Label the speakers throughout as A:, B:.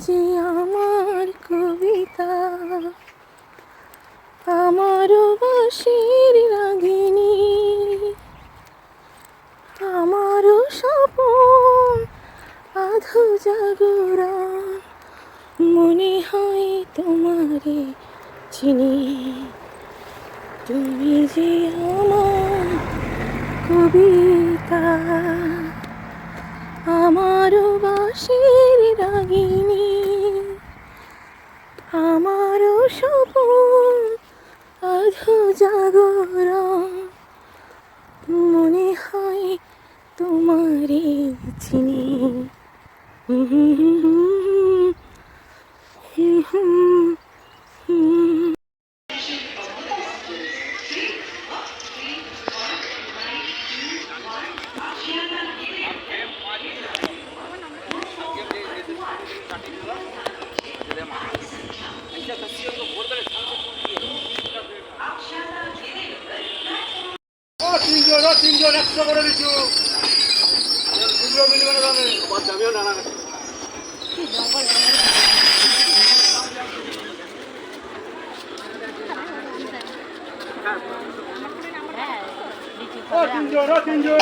A: যে আমার কবিতা আমারও বাসির জাগরণ মনে হয় তোমারে চিনি হুম হুম হুম
B: ও তিনজন ও তিনজন একশো করে দিচ্ছু দুটো মিলবে না দামে আমার দামেও নানা ও তিনজন ও তিনজন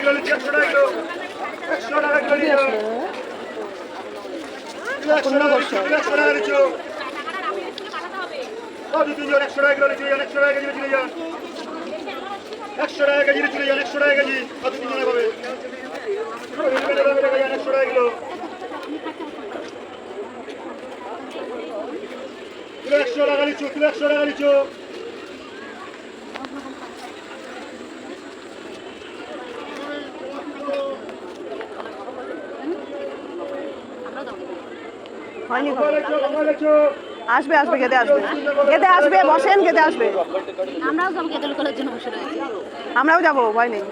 B: কিলো নিচ্ছি একশো টাকা কিলো একশো টাকা কিলো নিচ্ছ টাকা দিচ্ছ একশো টাকা তিনজন একশো টাকা কেজি চলে যান একশো টাকা কেজি চলে যান একশো টাকা কেজি। ও তিনজনে পাবে। একশো টাকা কিলো। একশো টাকা নিচ্ছ একশো টাকা নিচ্ছ।
C: হয়নি আসবে আসবে গেদে আসবে। গেদে আসবে বসেন গেদে আসবে।
A: আমরাও যাব করার জন্য বসে রয়েছি।
C: আমরাও যাব ভয় নেই।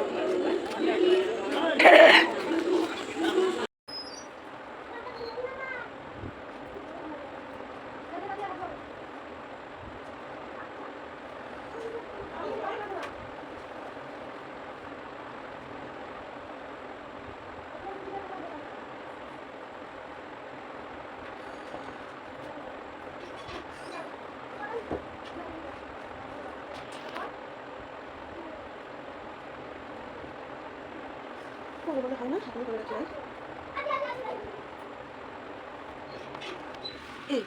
C: এই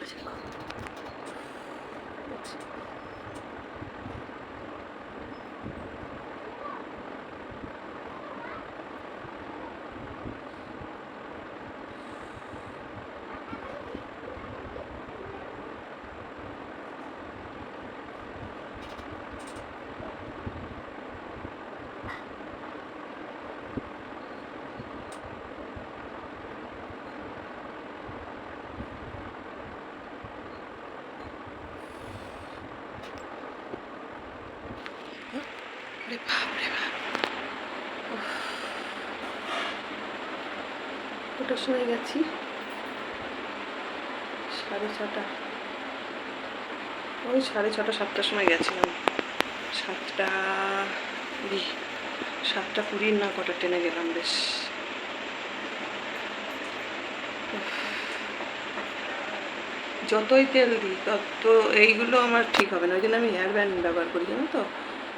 C: ওটার সময় গেছি সাড়ে ছটা। ওই সাড়ে ছটা, সাতটার সময় গেছিলাম। সাতটা সাতটা কুড়ির না কটা ট্রেনে গেলাম, বেশ। যতই তেল দিই, তত এইগুলো আমার ঠিক হবে না। ওই জন্য আমি হেয়ার ব্যান্ড ব্যবহার করি, জানো তো?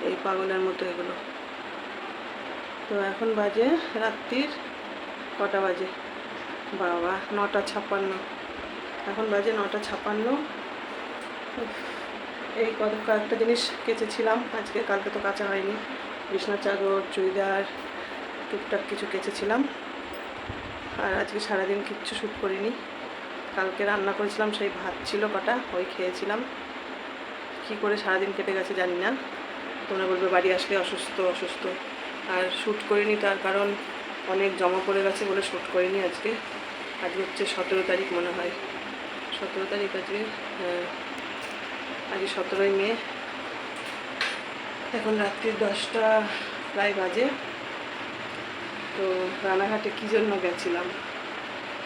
C: এই পাগলের মতো এগুলো। তো এখন বাজে রাত্রির কটা বাজে? বাবা, নটা ছাপ্পান্ন এখন বাজে নটা ছাপ্পান্ন এই কত কয়েকটা জিনিস কেচেছিলাম। আজকে কালকে তো কাঁচা হয়নি। বিছনার চাদর, চুড়িদার, টুকটাক কিছু কেচেছিলাম। আর আজকে সারাদিন কিচ্ছু শ্যুট করিনি। কালকে রান্না করেছিলাম, সেই ভাত ছিল কটা, ওই খেয়েছিলাম। কি করে সারাদিন কেটে গেছে জানি না। তোমরা বলবে, বাড়ি আসলে অসুস্থ অসুস্থ। আর শ্যুট করিনি তার কারণ অনেক জমা পড়ে গেছে বলে শ্যুট করিনি আজকে। আজকে হচ্ছে সতেরো তারিখ মনে হয়। সতেরো তারিখ আজকে হ্যাঁ আজকে সতেরোই মে। এখন রাত্রি দশটা প্রায় বাজে। তো রানাঘাটে কী জন্য গেছিলাম?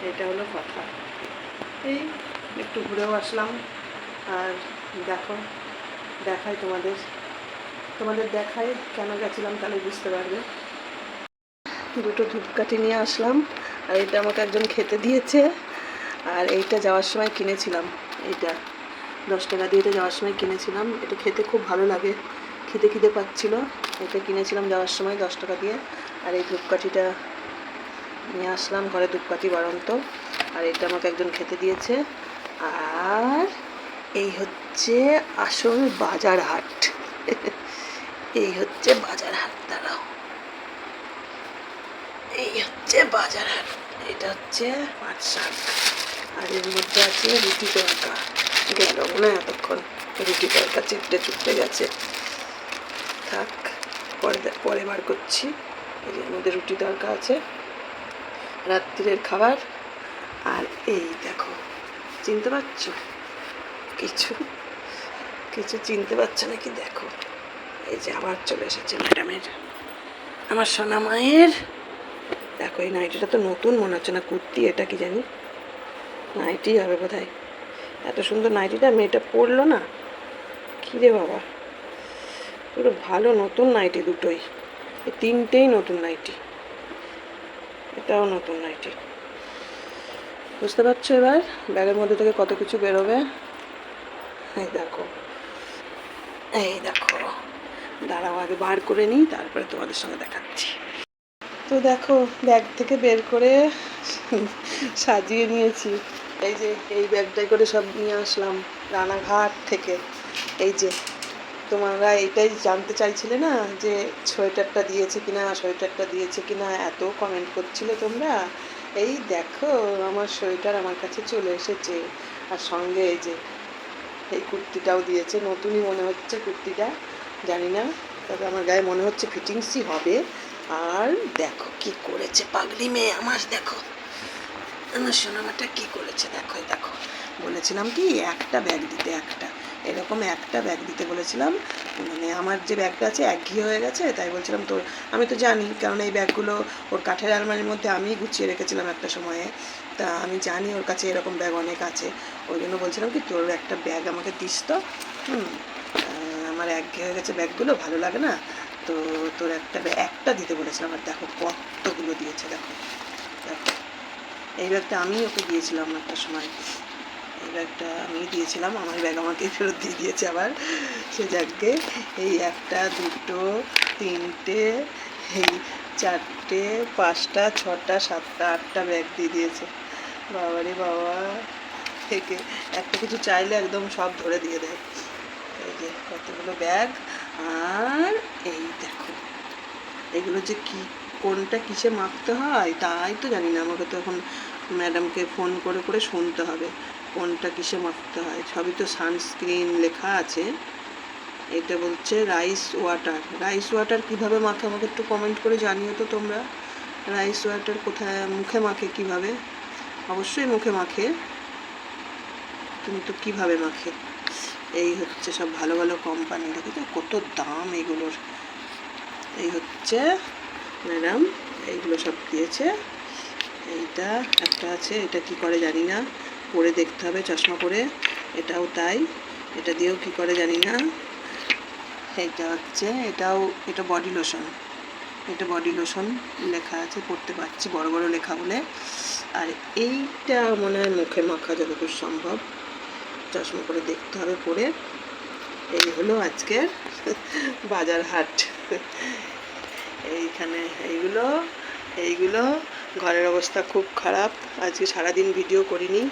C: এটা হলো কথা। এই একটু ঘুরেও আসলাম। আর দেখো, দেখাই তোমাদের। তোমাদের দেখাই কেন গেছিলাম তাহলে বুঝতে পারবে। দুটো ধূপকাঠি নিয়ে আসলাম, আর এটা আমাকে একজন খেতে দিয়েছে, আর এইটা যাওয়ার সময় কিনেছিলাম। এইটা দশ টাকা দিয়ে এটা যাওয়ার সময় কিনেছিলাম। এটা খেতে খুব ভালো লাগে, খিদে খিদে পাচ্ছিল। এটা কিনেছিলাম যাওয়ার সময় দশ টাকা দিয়ে, আর এই ধূপকাঠিটা নিয়ে আসলাম ঘরে ধূপকাঠি বাড়ন্ত, আর এটা আমাকে একজন খেতে দিয়েছে। আর এই হচ্ছে আসল বাজার হাট এই হচ্ছে বাজার হাট, দাঁড়াও। এই হচ্ছে বাজার হাট, এটা হচ্ছে পাঁচ শাক আর এর মধ্যে আছে রুটি তরকা। গেল হয় এতক্ষণ রুটি তরকা চিপটে চুপটে গেছে। থাক, পরে পরে বার করছি। এর মধ্যে রুটি তরকা আছে রাত্রিরের খাবার। আর এই দেখো, চিনতে পারছ? কিছু কিছু চিনতে পারছ নাকি? দেখো। এই যে আবার চলে এসেছে ম্যাডামের। আমার সোনা মায়ের। দেখো, এই নাইটিটা তো নতুন মনে হচ্ছে না, কুর্তি এটা কি জানি? নাইটি হবে বোধ এত সুন্দর নাইটিটা, মেয়েটা পরলো না? কী রে বাবা? পুরো ভালো নতুন নাইটি দুটোই। এই তিনটেই নতুন নাইটি। এটাও নতুন নাইটি। বুঝতে পারছ এবার? ব্যাগের মধ্যে থেকে কত কিছু বেরোবে? এই দেখো। এই দেখো। দাঁড়াও, আগে বার করে নিই, তারপরে তোমাদের সঙ্গে দেখাচ্ছি। তো দেখো ব্যাগ থেকে বের করে সাজিয়ে নিয়েছি। এই যে, এই ব্যাগটাই করে সব নিয়ে আসলাম রানাঘাট থেকে। এই যে, তোমরা এটাই জানতে চাইছিলে না যে সোয়েটারটা দিয়েছে কিনা, সোয়েটারটা দিয়েছে কিনা, এত কমেন্ট করছিলে তোমরা? এই দেখো, আমার সোয়েটার আমার কাছে চলে এসেছে। আর সঙ্গে এই যে, এই কুর্তিটাও দিয়েছে। নতুনই মনে হচ্ছে কুর্তিটা। জানি না, তবে আমার গায়ে মনে হচ্ছে ফিটিংসই হবে। আর দেখো কি করেছে পাগলি মেয়ে, আমার দেখো। আমার সোনামাটা কি করেছে, দেখো দেখো। বলেছিলাম কি, একটা ব্যাগ দিতে, একটা। এরকম একটা ব্যাগ দিতে বলেছিলাম। মানে আমার যে ব্যাগটা আছে একঘিয়ে হয়ে গেছে, তাই বলছিলাম তোর, আমি তো জানি, কারণ এই ব্যাগগুলো ওর কাঠের আলমারির মধ্যে আমি গুছিয়ে রেখেছিলাম একটা সময়ে। তা আমি জানি ওর কাছে এরকম ব্যাগ অনেক আছে। ওই জন্য বলছিলাম কি, তোর একটা ব্যাগ আমাকে দিস তো। হুম। আমার একঘেয়ে হয়ে গেছে ব্যাগগুলো, ভালো লাগে না? তো তোর একটা একটা দিতে বলেছিলাম আর দেখো কতগুলো দিয়েছে, দেখো। দেখো। এই ব্যাগটা আমি ওকে দিয়েছিলাম একটা সময়। এই ব্যাগটা আমি দিয়েছিলাম, আমার ব্যাগ আমাকে ফেরত দিয়ে দিয়েছে আবার। সে যাকে এই একটা, দুটো, তিনটে, এই চারটে, পাঁচটা, ছটা, সাতটা, আটটা ব্যাগ দিয়ে দিয়েছে। বাবারে বাবা থেকে একটা কিছু চাইলে একদম সব ধরে দিয়ে দেয়। যে কতগুলো ব্যাগ। আর এই দেখো, এগুলো যে কি, কোনটা কিসে মাপতে হয়, তাই তো জানি না, আমাকে তো এখন ম্যাডামকে ফোন করে করে শুনতে হবে, কোনটা কিসে মাপতে হয়। সবই তো সানস্ক্রিন লেখা আছে। এটা বলছে রাইস ওয়াটার। রাইস ওয়াটার কীভাবে মাখে, আমাকে একটু কমেন্ট করে জানিও তো তোমরা। রাইস ওয়াটার কোথায়, মুখে মাখে কীভাবে? অবশ্যই মুখে মাখে। কিন্তু কীভাবে মাখে? এই হচ্ছে সব ভালো ভালো কোম্পানি দেখেছ? কত দাম এগুলোর। এই হচ্ছে ম্যাডাম, এইগুলো সব দিয়েছে। এইটা একটা আছে, এটা কি করে জানি না। পরে দেখতে হবে চশমা পরে, এটাও তাই। এটা দিয়েও কি করে জানি না। এইটা হচ্ছে, এটাও, এটা বডি লোশন এটা বডি লোশন লেখা আছে, পড়তে পারছি, বড় বড় লেখা বলে। আর এইটা মনে হয় মুখে মাখা যতদূর সম্ভব। চশমা করে দেখতে হবে পরে। এই হলো আজকের বাজার হাট। এইখানে এইগুলো এইগুলো। ঘরের অবস্থা খুব খারাপ। আজকে সারাদিন ভিডিও করিনি।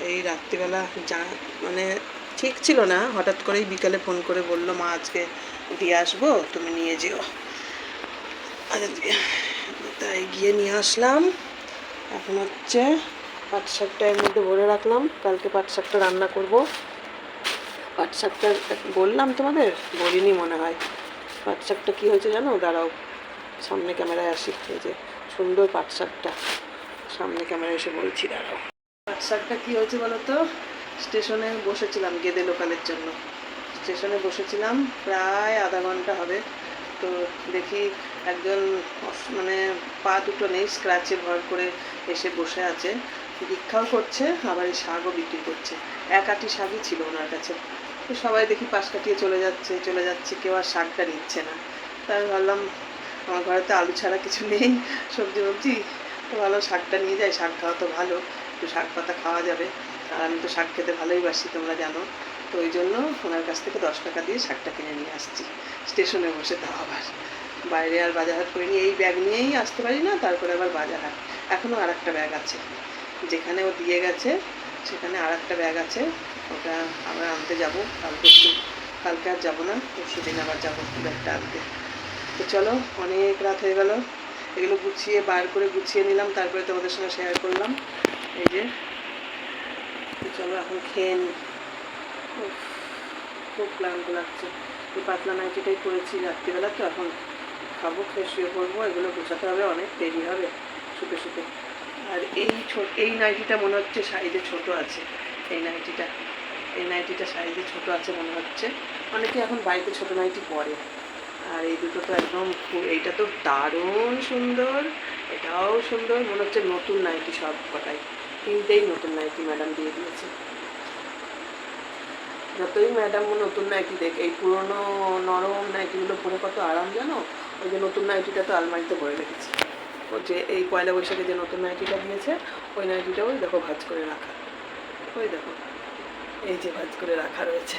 C: এই রাত্রিবেলা যা মানে ঠিক ছিল না। হঠাৎ করেই বিকালে ফোন করে বলল, মা, আজকে দিয়ে আসব, তুমি নিয়ে যেও। তাই গিয়ে নিয়ে আসলাম। এখন হচ্ছে পাট শাকটা এর মধ্যে ভরে রাখলাম। কালকে পাট শাকটা রান্না করব। পাট শাকটা বললাম তোমাদের, বলিনি মনে হয়। পাট শাকটা কী হয়েছে জানো? দাঁড়াও, সামনে ক্যামেরায় আসি। এই যে, সুন্দর পাট শাকটা সামনে ক্যামেরায় এসে বলছি, দাঁড়াও। পাট শাকটা কী হয়েছে বলো তো স্টেশনে বসেছিলাম গেদে লোকালের জন্য। স্টেশনে বসেছিলাম, প্রায় আধা ঘণ্টা হবে। তো দেখি একজন মানে পা দুটো নেই স্ক্র্যাচে ভর করে এসে বসে আছে। ভিক্ষাও করছে আবার এই শাকও বিক্রি করছে। এক আটি শাকই ছিল ওনার কাছে। তো সবাই দেখি পাশ কাটিয়ে চলে যাচ্ছে চলে যাচ্ছে, কেউ আর শাকটা নিচ্ছে না। তাই ভাবলাম, আমার ঘরে তো আলু ছাড়া কিছু নেই, সবজি সবজি তো ভালো শাকটা নিয়ে যাই, শাক খাওয়া তো ভালো, একটু শাক পাতা খাওয়া যাবে। আর আমি তো শাক খেতে ভালোই বাসি, তোমরা জানো। তো ওই জন্য ওনার কাছ থেকে দশ টাকা দিয়ে শাকটা কিনে নিয়ে আসছি। স্টেশনে বসে তাও আবার। বাইরে আর বাজার হাট করিনি, এই ব্যাগ নিয়েই আসতে পারি না, তারপরে আবার বাজার হাট এখনও আর একটা ব্যাগ আছে। যেখানে ও দিয়ে গেছে, সেখানে আর একটা ব্যাগ আছে। ওটা আমরা আনতে যাব। কালকে একটু কালকে আর যাব না পরশু দিন আবার যাব ব্যাগটা আনতে। তো চলো, অনেক রাত হয়ে গেল। এগুলো গুছিয়ে, বার করে গুছিয়ে নিলাম, তারপরে তোমাদের সঙ্গে শেয়ার করলাম। এই যে চলো এখন খেয়ে নিই খুব ক্লান্ত লাগছে। এই পাতলা নাইটিটাই করেছি রাত্রিবেলা, তো এখন খাব, খেয়ে শুয়ে পড়ব। এগুলো গোছাতে হবে, অনেক দেরি হবে, শুতে শুতে। আর এই এই নাইটিটা মনে হচ্ছে সাইজে ছোট আছে। এই নাইটিটা। এই নাইটিটা সাইজে ছোট আছে মনে হচ্ছে। অনেকে এখন বাড়িতে ছোট নাইটি পরে। আর এই দুটো তো একদম এইটা তো দারুণ সুন্দর। এটাও সুন্দর। মনে হচ্ছে নতুন নাইটি সব কটাই। তিনটেই নতুন নাইটি ম্যাডাম দিয়ে দিয়েছে। যতই ম্যাডাম নতুন নাইটি দেখ, এই পুরনো নরম নাইটিগুলো পরে কত আরাম জানো? ওই যে নতুন নাইটিটা তো আলমারিতে ভরে রেখেছি। যে এই পয়লা বৈশাখে যে নতুন নাইটিটা দিয়েছে, ওই নাইটিটা ওই দেখো ভাজ করে রাখা। ওই দেখো, এই যে ভাজ করে রাখা রয়েছে।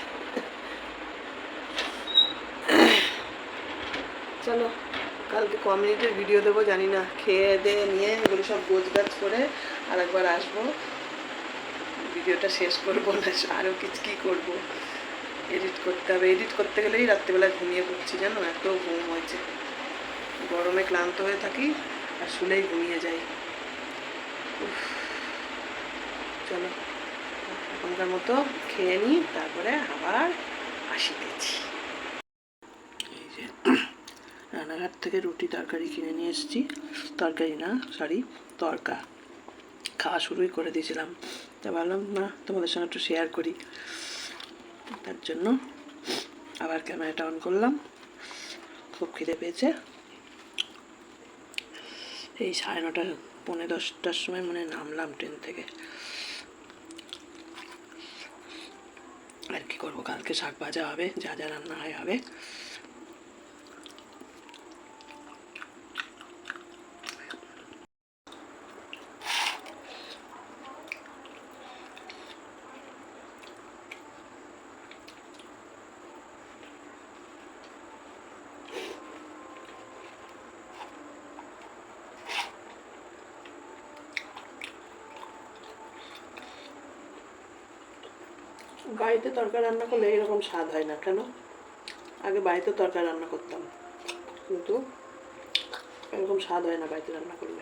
C: চলো, কালকে ক মিনিটের ভিডিও দেবো, জানি না, খেয়ে দিয়ে নিয়ে এগুলো সব গোছ গাছ করে আর একবার আসব। ভিডিওটা শেষ করব না আরও কিছু কী করব? এডিট করতে হবে। এডিট করতে গেলেই রাত্রিবেলা ঘুমিয়ে পড়ছি, জানো? এত ঘুম হয়েছে। গরমে ক্লান্ত হয়ে থাকি। আর শুলেই ঘুমিয়ে যাই। চলো, এখনকার মতো খেয়ে নিই তারপরে আবার আসিতেছি এই যে থেকে রুটি তরকারি কিনে নিয়ে এসেছি। তরকারি না সরি তরকা। খাওয়া শুরুই করে দিয়েছিলাম। তা ভাবলাম, না, তোমাদের সঙ্গে একটু শেয়ার করি। তার জন্য আবার ক্যামেরাটা অন করলাম। খুব খিদে পেয়েছে। এই সাড়ে নটা, পৌনে দশটার সময় মানে নামলাম ট্রেন থেকে। আর কি করব? কালকে শাক ভাজা হবে, যা যা রান্না হয় হবে। বাড়িতে তরকারি রান্না করলে এরকম স্বাদ হয় না, কেন? আগে বাড়িতে তরকারি রান্না করতাম, কিন্তু এরকম স্বাদ হয় না বাড়িতে রান্না করলে।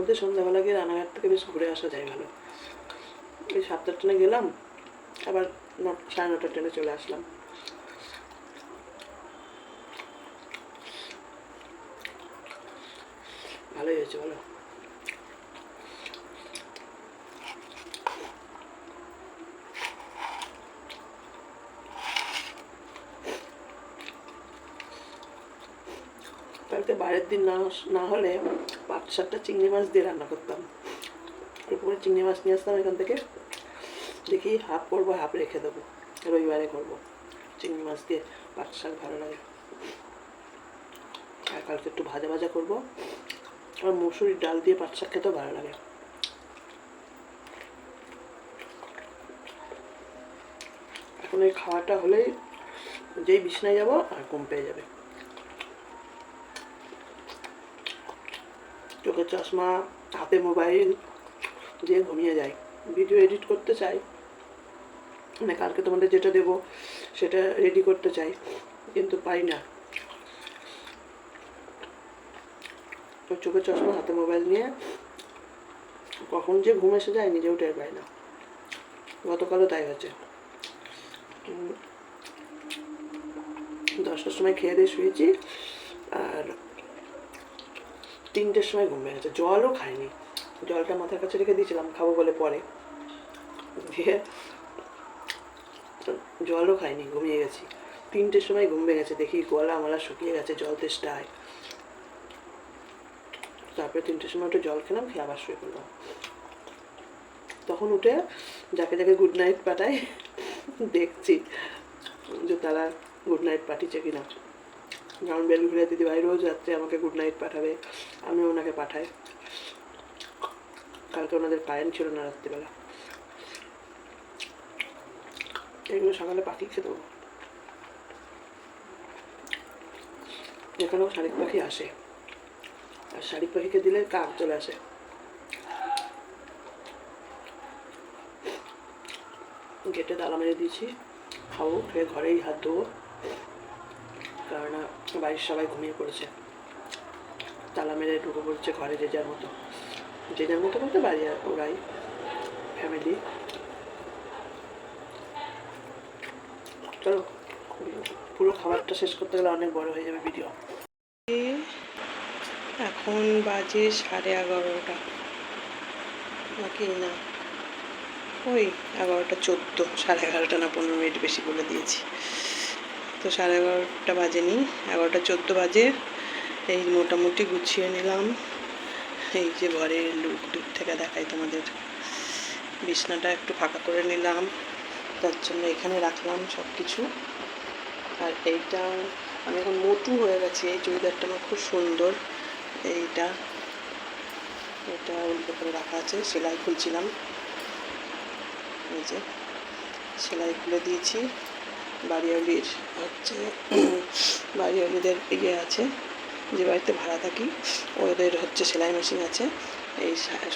C: মধ্যে সন্ধ্যাবেলা গিয়ে রানাঘাট থেকে বেশ ঘুরে আসা যায় ভালো। এই সাতটার ট্রেনে গেলাম, আবার সাড়ে নটার ট্রেনে চলে আসলাম। ভালোই হয়েছে বলো কালকে বাইরের দিন না না হলে পাঁচ সাতটা চিংড়ি মাছ দিয়ে রান্না করতাম। অল্প করে চিংড়ি মাছ নিয়ে আসতাম এখান থেকে। দেখি হাফ করব, হাফ রেখে দেবো। রবিবারে করব। চিংড়ি মাছ দিয়ে পাঁচ শাক ভালো লাগে। আর কালকে একটু ভাজা ভাজা করব। আর মুসুরির ডাল দিয়ে পাট শাক খেতেও ভালো লাগে। এখন এই খাওয়াটা হলেই যেই বিছনায় যাব আর ঘুম পেয়ে যাবে। চোখের চশমা, হাতে মোবাইল দিয়ে ঘুমিয়ে যাই। ভিডিও এডিট করতে চাই। মানে কালকে তোমাদের যেটা দেবো, সেটা রেডি করতে চাই, কিন্তু পাই না। চোখের চশমা, হাতে মোবাইল নিয়ে কখন যে ঘুম এসে যায়, নিজেও টের পাই না। গতকালও তাই হয়েছে। দশটার সময় খেয়ে দিয়ে শুয়েছি। তিনটের সময় ঘুম ভেঙেছে জলও খাইনি। জলটা মাথার কাছে রেখে দিয়েছিলাম, খাব বলে পরে। দিয়ে জলও খাইনি, ঘুমিয়ে গেছি। তিনটের সময় ঘুম ভেঙেছে দেখি গলা মালা শুকিয়ে গেছে, জল তেষ্টায়। তারপরে তিনটের সময় একটু জল খেলাম, খেয়ে আবার শুয়ে পড়লাম। তখন উঠে যাকে যাকে গুড নাইট পাঠাই দেখছি যে তারা গুড নাইট পাঠিয়েছে কিনা। যেমন বেলঘুরিয়া দিদি ভাই রোজ রাত্রে আমাকে গুড নাইট পাঠাবে আমি ওনাকে পাঠাই। কালকে ওনাদের কারেন্ট ছিল না রাত্রিবেলা। এগুলো সকালে পাখি খেতে দেবো। এখানেও শালিক পাখি আসে। আর শালিক পাখিকে দিলে কাক চলে আসে। গেটে তালা মেরে দিয়েছি। খাব, খেয়ে ঘরেই হাত ধোবো। বাড়ির সবাই ঘুমিয়ে পড়েছে। তালা মেরে ঢুকে পড়ছে ঘরে যে যার মতো। যে যার মতো বলতে বাড়ি ওরাই ফ্যামিলি চলো, পুরো খাবারটা শেষ করতে গেলে অনেক বড় হয়ে যাবে ভিডিও এখন বাজে সাড়ে এগারোটা। নাকি না। ওই এগারোটা চোদ্দ, সাড়ে এগারোটা না পনেরো মিনিট বেশি বলে দিয়েছি। তো সাড়ে এগারোটা বাজে বাজেনি, এগারোটা চোদ্দ বাজে। এই মোটামুটি গুছিয়ে নিলাম। এই যে ঘরের লুক দূর থেকে দেখাই তোমাদের। বিছনাটা একটু ফাঁকা করে নিলাম। তার জন্য এখানে রাখলাম সব কিছু আর এইটা, আমি এখন মোটু হয়ে গেছি। এই চুড়িদারটা আমার খুব সুন্দর। এইটা, এটা উল্টো করে রাখা আছে, সেলাই খুলছিলাম। এই যে, সেলাই খুলে দিয়েছি। বাড়িয়ালির হচ্ছে, বাড়িয়ালিদের ইয়ে আছে, যে বাড়িতে ভাড়া থাকি, ওদের হচ্ছে সেলাই মেশিন আছে, এই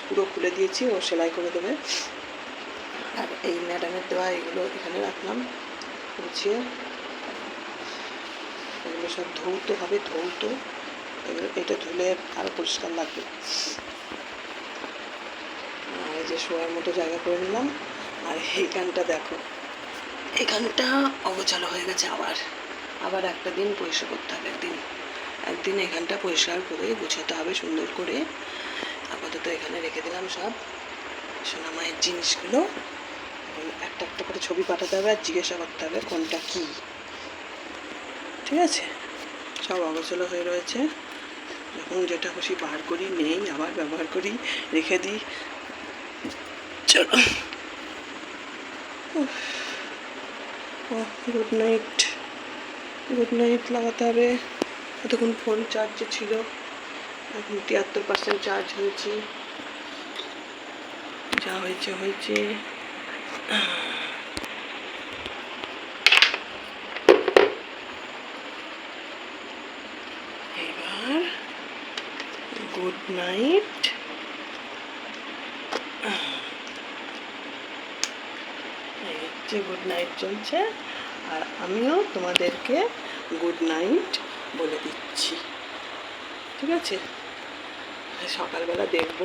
C: পুরো খুলে দিয়েছি, ও সেলাই করে দেবে। আর এই ম্যাডামের দেওয়া এগুলো এখানে রাখলাম, গুছিয়ে। এগুলো সব ধৌত হবে, ধৌত। এগুলো এটা ধুলে আরও পরিষ্কার লাগবে। আর এই যে শোয়ার মতো জায়গা করে নিলাম। আর এইখানটা দেখো এখানটা অগোছালো হয়ে গেছে আবার আবার একটা দিন পরিষ্কার করতে হবে একদিন। একদিন এখানটা পরিষ্কার করে গুছাতে হবে, সুন্দর করে। আপাতত এখানে রেখে দিলাম সব। সোনা মায়ের জিনিসগুলো। একটা একটা করে ছবি পাঠাতে হবে আর জিজ্ঞাসা করতে হবে কোনটা কী। ঠিক আছে? সব অগোছালো হয়ে রয়েছে। যখন যেটা খুশি বার করি, নেই, আবার ব্যবহার করি, রেখে দিই। চলো। গুড নাইট গুড নাইট লাগাতে হবে। এতক্ষণ ফোন চার্জে ছিল। এখন তিয়াত্তর পার্সেন্ট চার্জ হয়েছে। যা হয়েছে হয়েছে। এবার গুড নাইট হচ্ছে গুড নাইট চলছে, আর আমিও তোমাদেরকে গুড নাইট বলে দিচ্ছি। ঠিক আছে? সকালবেলা দেখব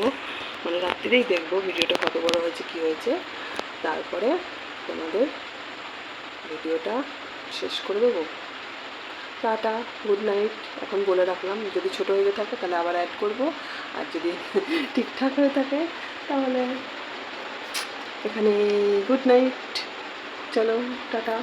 C: মানে রাত্রিরেই দেখব ভিডিওটা কত বড় হয়েছে, কি হয়েছে। তারপরে তোমাদের ভিডিওটা শেষ করে দেবো। Tata, good night. এখন বলে রাখলাম, যদি ছোট হয়ে থাকে তাহলে আবার অ্যাড করব, আর যদি ঠিকঠাক হয়ে থাকে তাহলে এখানে গুড নাইট। চলো টাটা।